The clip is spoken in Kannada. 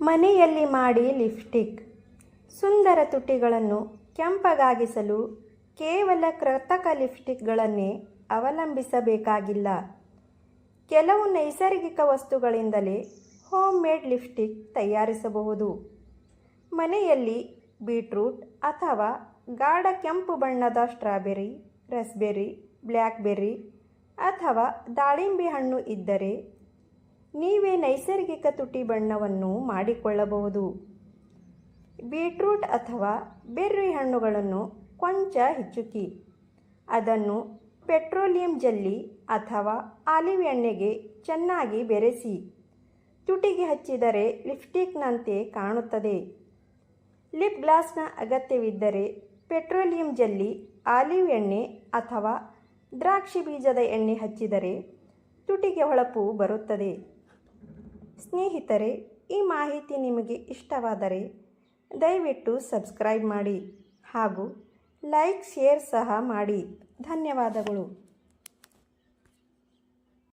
ಮನೆಯಲ್ಲಿ ಮಾಡಿ ಲಿಪ್ಸ್ಟಿಕ್. ಸುಂದರ ತುಟಿಗಳನ್ನು ಕೆಂಪಗಾಗಿಸಲು ಕೇವಲ ಕೃತಕ ಲಿಪ್ಸ್ಟಿಕ್ಗಳನ್ನೇ ಅವಲಂಬಿಸಬೇಕಾಗಿಲ್ಲ. ಕೆಲವು ನೈಸರ್ಗಿಕ ವಸ್ತುಗಳಿಂದಲೇ ಹೋಮ್ ಮೇಡ್ ಲಿಪ್ಸ್ಟಿಕ್ ತಯಾರಿಸಬಹುದು. ಮನೆಯಲ್ಲಿ ಬೀಟ್ರೂಟ್ ಅಥವಾ ಗಾಢ ಕೆಂಪು ಬಣ್ಣದ ಸ್ಟ್ರಾಬೆರಿ, ರಸ್ಬೆರಿ ಬ್ಲ್ಯಾಕ್ಬೆರ್ರಿ ಅಥವಾ ದಾಳಿಂಬೆ ಹಣ್ಣು ಇದ್ದರೆ ನೀವೇ ನೈಸರ್ಗಿಕ ತುಟಿ ಬಣ್ಣವನ್ನು ಮಾಡಿಕೊಳ್ಳಬಹುದು. ಬೀಟ್ರೂಟ್ ಅಥವಾ ಬೆರ್ರಿ ಹಣ್ಣುಗಳನ್ನು ಕೊಂಚ ಹಿಚ್ಚುಕಿ. ಅದನ್ನು ಪೆಟ್ರೋಲಿಯಂ ಜಲ್ಲಿ ಅಥವಾ ಆಲಿವ್ ಎಣ್ಣೆಗೆ ಚೆನ್ನಾಗಿ ಬೆರೆಸಿ. ತುಟಿಗೆ ಹಚ್ಚಿದರೆ ಲಿಪ್ಸ್ಟಿಕ್ನಂತೆ ಕಾಣುತ್ತದೆ. ಲಿಪ್ ಗ್ಲಾಸ್ನ ಅಗತ್ಯವಿದ್ದರೆ ಪೆಟ್ರೋಲಿಯಂ ಜಲ್ಲಿ, ಆಲಿವ್ ಎಣ್ಣೆ ಅಥವಾ ದ್ರಾಕ್ಷಿ ಬೀಜದ ಎಣ್ಣೆ ಹಚ್ಚಿದರೆ ತುಟಿಗೆ ಹೊಳಪು ಬರುತ್ತದೆ. ಸ್ನೇಹಿತರೆ ಈ ಮಾಹಿತಿ ನಿಮಗೆ ಇಷ್ಟವಾದರೆ ದಯವಿಟ್ಟು ಸಬ್ಸ್ಕ್ರೈಬ್ ಮಾಡಿ ಹಾಗೂ ಲೈಕ್ ಶೇರ್ ಸಹ ಮಾಡಿ. ಧನ್ಯವಾದಗಳು.